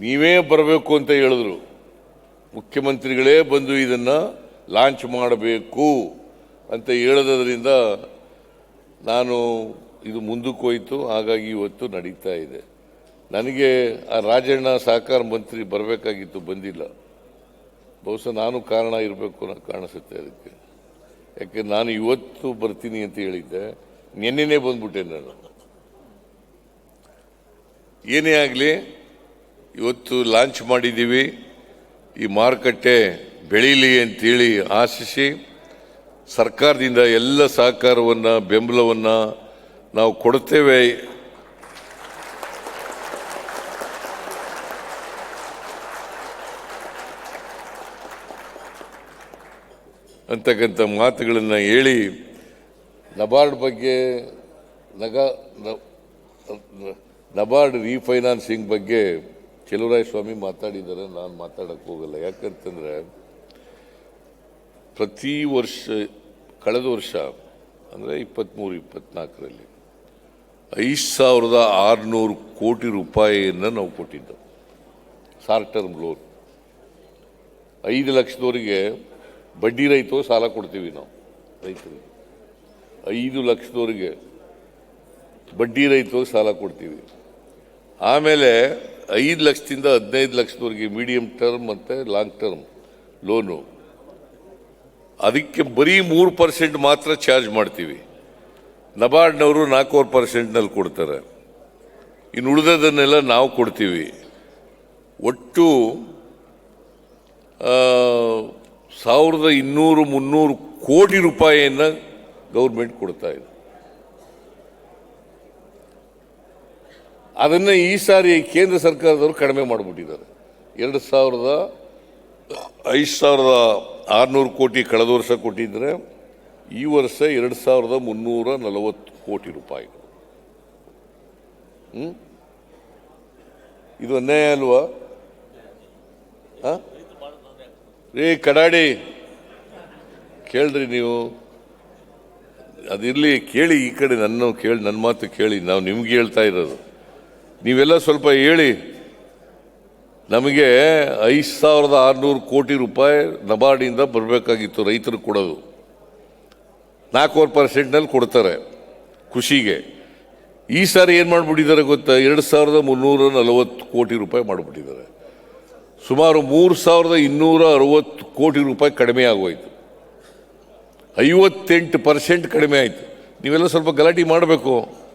ನೀವೇ ಬರಬೇಕು ಅಂತ ಹೇಳಿದ್ರು. ಮುಖ್ಯಮಂತ್ರಿಗಳೇ ಬಂದು ಇದನ್ನು ಲಾಂಚ್ ಮಾಡಬೇಕು ಅಂತ ಹೇಳೋದ್ರಿಂದ ನಾನು ಇದು ಮುಂದಕ್ಕೆ ಹೋಯಿತು, ಹಾಗಾಗಿ ಇವತ್ತು ನಡೀತಾ ಇದೆ. ನನಗೆ ಆ ರಾಜಣ್ಣ ಸಹಕಾರ ಮಂತ್ರಿ ಬರಬೇಕಾಗಿತ್ತು, ಬಂದಿಲ್ಲ. ಬಹುಶಃ ನಾನು ಕಾರಣ ಇರಬೇಕು ಅನ್ನೋ ಕಾಣಿಸುತ್ತೆ ಅದಕ್ಕೆ. ಯಾಕೆ, ನಾನು ಇವತ್ತು ಬರ್ತೀನಿ ಅಂತ ಹೇಳಿದ್ದೆ. ನಿನ್ನೆನೇ ಬಂದ್ಬಿಟ್ಟೆ ನಾನು. ಏನೇ ಆಗಲಿ ಇವತ್ತು ಲಾಂಚ್ ಮಾಡಿದ್ದೀವಿ. ಈ ಮಾರುಕಟ್ಟೆ ಬೆಳೀಲಿ ಅಂತೇಳಿ ಆಶಿಸಿ, ಸರ್ಕಾರದಿಂದ ಎಲ್ಲ ಸಹಕಾರವನ್ನು, ಬೆಂಬಲವನ್ನು ನಾವು ಕೊಡುತ್ತೇವೆ. ಅಂತಕ್ಕಂಥ ಮಾತುಗಳನ್ನು ಹೇಳಿ, ನಬಾರ್ಡ್ ಬಗ್ಗೆ ನಗ ನಬಾರ್ಡ್ ರೀಫೈನಾನ್ಸಿಂಗ್ ಬಗ್ಗೆ ಚೆಲುವರಾಯ ಸ್ವಾಮಿ ಮಾತಾಡಿದ್ದಾರೆ ನಾನು ಮಾತಾಡಕ್ಕೆ ಹೋಗಲ್ಲ. ಯಾಕಂತಂದರೆ, ಪ್ರತಿ ವರ್ಷ, ಕಳೆದ ವರ್ಷ, ಅಂದರೆ ಇಪ್ಪತ್ತ್ಮೂರು ಇಪ್ಪತ್ನಾಲ್ಕರಲ್ಲಿ, ಐದು ಸಾವಿರದ ಆರುನೂರು ಕೋಟಿ ರೂಪಾಯಿಯನ್ನು ನಾವು ಕೊಟ್ಟಿದ್ದೆವು. Short term loan. ಐದು ಲಕ್ಷದವರಿಗೆ ಬಡ್ಡಿ ರೈತೋ ಸಾಲ ಕೊಡ್ತೀವಿ ನಾವು, ರೈತರಿಗೆ. ಐದು ಲಕ್ಷದವರಿಗೆ ಬಡ್ಡಿ ರೈತೋ ಸಾಲ ಕೊಡ್ತೀವಿ. ಆಮೇಲೆ ಐದು ಲಕ್ಷದಿಂದ ಹದಿನೈದು ಲಕ್ಷದವರೆಗೆ ಮೀಡಿಯಂ ಟರ್ಮ್ ಮತ್ತು ಲಾಂಗ್ ಟರ್ಮ್ ಲೋನು ಅದಕ್ಕೆ ಬರೀ ಮೂರು ಪರ್ಸೆಂಟ್ ಮಾತ್ರ ಚಾರ್ಜ್ ಮಾಡ್ತೀವಿ. ನಬಾರ್ಡ್ನವರು ನಾಲ್ಕೂವರೆ ಪರ್ಸೆಂಟ್ನಲ್ಲಿ ಕೊಡ್ತಾರೆ. ಇನ್ನು ಉಳಿದದನ್ನೆಲ್ಲ ನಾವು ಕೊಡ್ತೀವಿ. ಒಟ್ಟು ಸಾವಿರದ ಇನ್ನೂರು ಮುನ್ನೂರು ಕೋಟಿ ರೂಪಾಯಿಯನ್ನು ಗೌರ್ಮೆಂಟ್ ಕೊಡ್ತಾ ಇದೆ. ಅದನ್ನು ಈ ಸಾರಿ ಕೇಂದ್ರ ಸರ್ಕಾರದವರು ಕಡಿಮೆ ಮಾಡಿಬಿಟ್ಟಿದ್ದಾರೆ. ಎರಡು ಸಾವಿರದ ಐದು ಸಾವಿರದ ಆರುನೂರು ಕೋಟಿ ಕಳೆದ ವರ್ಷ ಕೊಟ್ಟಿದ್ರೆ ಈ ವರ್ಷ ಎರಡು ಸಾವಿರದ ಮುನ್ನೂರ ನಲವತ್ತು ಕೋಟಿ ರೂಪಾಯಿಗಳು? ಇದು ಅನ್ಯಾಯ ಅಲ್ವಾ? ರೀ, ಕಡಾಡಿ ಕೇಳ್ರಿ ನೀವು. ಅದಿರಲಿ ಕೇಳಿ ಈ ಕಡೆ ನನ್ನ ಕೇಳಿ ನನ್ನ ಮಾತು ಕೇಳಿ, ನಾವು ನಿಮ್ಗೆ ಹೇಳ್ತಾ ಇರೋದು. ನೀವೆಲ್ಲ ಸ್ವಲ್ಪ ಹೇಳಿ. ನಮಗೆ ಐದು ಸಾವಿರದ ಆರುನೂರು ಕೋಟಿ ರೂಪಾಯಿ ನಬಾರ್ಡಿಂದ ಬರಬೇಕಾಗಿತ್ತು ರೈತರು ಕೊಡೋದು. ನಾಲ್ಕೂವರೆ ಪರ್ಸೆಂಟ್ನಲ್ಲಿ ಕೊಡ್ತಾರೆ ಖುಷಿಗೆ ಈ ಸಾರಿ ಏನು ಮಾಡಿಬಿಟ್ಟಿದ್ದಾರೆ ಗೊತ್ತಾ? ಎರಡು ಸಾವಿರದ ಮುನ್ನೂರ ನಲವತ್ತು ಕೋಟಿ ರೂಪಾಯಿ ಮಾಡಿಬಿಟ್ಟಿದ್ದಾರೆ. ಸುಮಾರು ಮೂರು ಸಾವಿರದ ಇನ್ನೂರ ಅರವತ್ತು ಕೋಟಿ ರೂಪಾಯಿ ಕಡಿಮೆ ಆಗೋಯ್ತು. ಐವತ್ತೆಂಟು ಪರ್ಸೆಂಟ್ ಕಡಿಮೆ ಆಯಿತು. ನೀವೆಲ್ಲ ಸ್ವಲ್ಪ ಗಲಾಟೆ ಮಾಡಬೇಕು.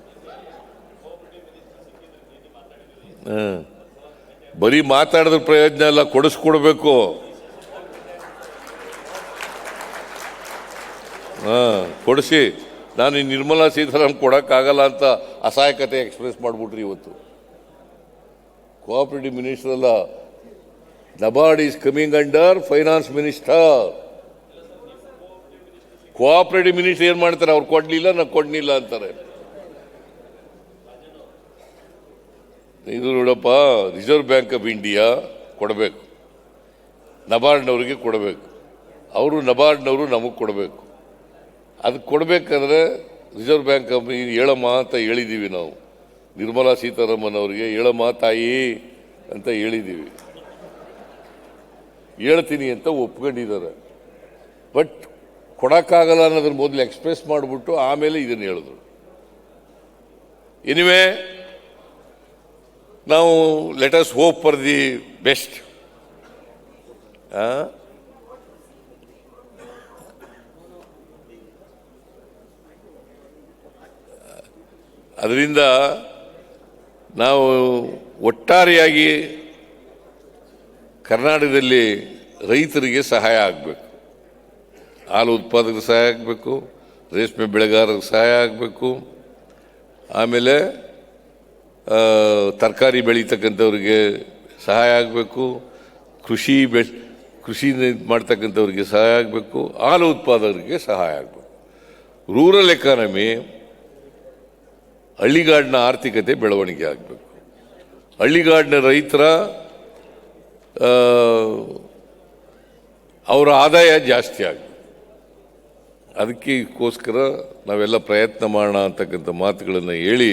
ಬರೀ ಮಾತಾಡಿದ ಪ್ರಯೋಜನ ಎಲ್ಲ ಕೊಡಿಸ್ಕೊಡ್ಬೇಕು. ಹಾಂ, ಕೊಡಿಸಿ. ನಾನು ಈ ನಿರ್ಮಲಾ ಸೀತಾರಾಮ್ ಕೊಡೋಕ್ಕಾಗಲ್ಲ ಅಂತ ಅಸಹಾಯಕತೆ ಎಕ್ಸ್ಪ್ರೆಸ್ ಮಾಡಿಬಿಟ್ರಿ ಇವತ್ತು. ಕೋಆಪರೇಟಿವ್ ಮಿನಿಸ್ಟರ್ ಅಲ್ಲ. NABARD is coming under finance minister cooperative minister ಏನು ಮಾಡ್ತಾರೆ? ಅವ್ರು ಕೊಡಲಿಲ್ಲ, ನಾನು ಕೊಡ್ಲಿಲ್ಲ ಅಂತಾರೆ. ಇದು ನೋಡಪ್ಪ ರಿಸರ್ವ್ ಬ್ಯಾಂಕ್ ಆಫ್ ಇಂಡಿಯಾ ಕೊಡಬೇಕು. ನಬಾರ್ಡ್ನವ್ರಿಗೆ ಕೊಡಬೇಕು. ಅವರು ನಬಾರ್ಡ್ನವರು ನಮಗೆ ಕೊಡಬೇಕು. ಅದು ಕೊಡಬೇಕಂದ್ರೆ ರಿಸರ್ವ್ ಬ್ಯಾಂಕ್ ಆಫ್ ಹೇಳಮ್ಮ ಅಂತ ಹೇಳಿದ್ದೀವಿ ನಾವು. ನಿರ್ಮಲಾ ಸೀತಾರಾಮನ್ ಅವರಿಗೆ, ಹೇಳಮ್ಮ ತಾಯಿ ಅಂತ ಹೇಳಿದ್ದೀವಿ ಹೇಳ್ತೀನಿ ಅಂತ ಒಪ್ಕೊಂಡಿದ್ದಾರೆ. ಬಟ್ ಕೊಡೋಕ್ಕಾಗಲ್ಲ ಅನ್ನೋದ್ರ ಮೊದಲು ಎಕ್ಸ್ಪ್ರೆಸ್ ಮಾಡಿಬಿಟ್ಟು ಆಮೇಲೆ ಇದನ್ನು ಹೇಳಿದ್ರು. ಎನಿವೆ ನಾವು let us hope for the best ಅದರಿಂದ ನಾವು ಒಟ್ಟಾರೆಯಾಗಿ ಕರ್ನಾಟಕದಲ್ಲಿ ರೈತರಿಗೆ ಸಹಾಯ ಆಗಬೇಕು. ಹಾಲು ಉತ್ಪಾದಕರಿಗೆ ಸಹಾಯ ಆಗಬೇಕು, ರೇಷ್ಮೆ ಬೆಳೆಗಾರರಿಗೆ ಸಹಾಯ ಆಗಬೇಕು. ಆಮೇಲೆ ತರಕಾರಿ ಬೆಳೀತಕ್ಕಂಥವ್ರಿಗೆ ಸಹಾಯ ಆಗಬೇಕು, ಕೃಷಿ ಬೆ, ಕೃಷಿ ಮಾಡ್ತಕ್ಕಂಥವ್ರಿಗೆ ಸಹಾಯ ಆಗಬೇಕು, ಹಾಲು ಉತ್ಪಾದಕರಿಗೆ ಸಹಾಯ ಆಗಬೇಕು. ರೂರಲ್ ಎಕಾನಮಿ ಹಳ್ಳಿಗಾಡಿನ ಆರ್ಥಿಕತೆ ಬೆಳವಣಿಗೆ ಆಗಬೇಕು. ಹಳ್ಳಿಗಾಡಿನ ರೈತರ ಅವರ ಆದಾಯ ಜಾಸ್ತಿ ಆಗಬೇಕು. ಅದಕ್ಕೋಸ್ಕರ ನಾವೆಲ್ಲ ಪ್ರಯತ್ನ ಮಾಡೋಣ ಅಂತಕ್ಕಂಥ ಮಾತುಗಳನ್ನು ಹೇಳಿ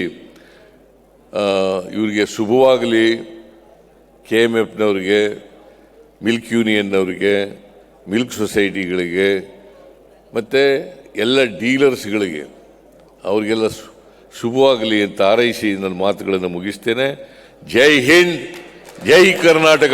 ಇವರಿಗೆ ಶುಭವಾಗಲಿ. ಕೆ ಎಂ ಎಫ್ನವ್ರಿಗೆ ಮಿಲ್ಕ್ ಯೂನಿಯನ್ನವರಿಗೆ ಮಿಲ್ಕ್ ಸೊಸೈಟಿಗಳಿಗೆ ಮತ್ತು ಎಲ್ಲ ಡೀಲರ್ಸ್ಗಳಿಗೆ ಅವರಿಗೆಲ್ಲ ಶುಭವಾಗಲಿ ಅಂತ ಹಾರೈಸಿ ನನ್ನ ಮಾತುಗಳನ್ನು ಮುಗಿಸ್ತೇನೆ. ಜೈ ಹಿಂದ್, ಜೈ ಕರ್ನಾಟಕ.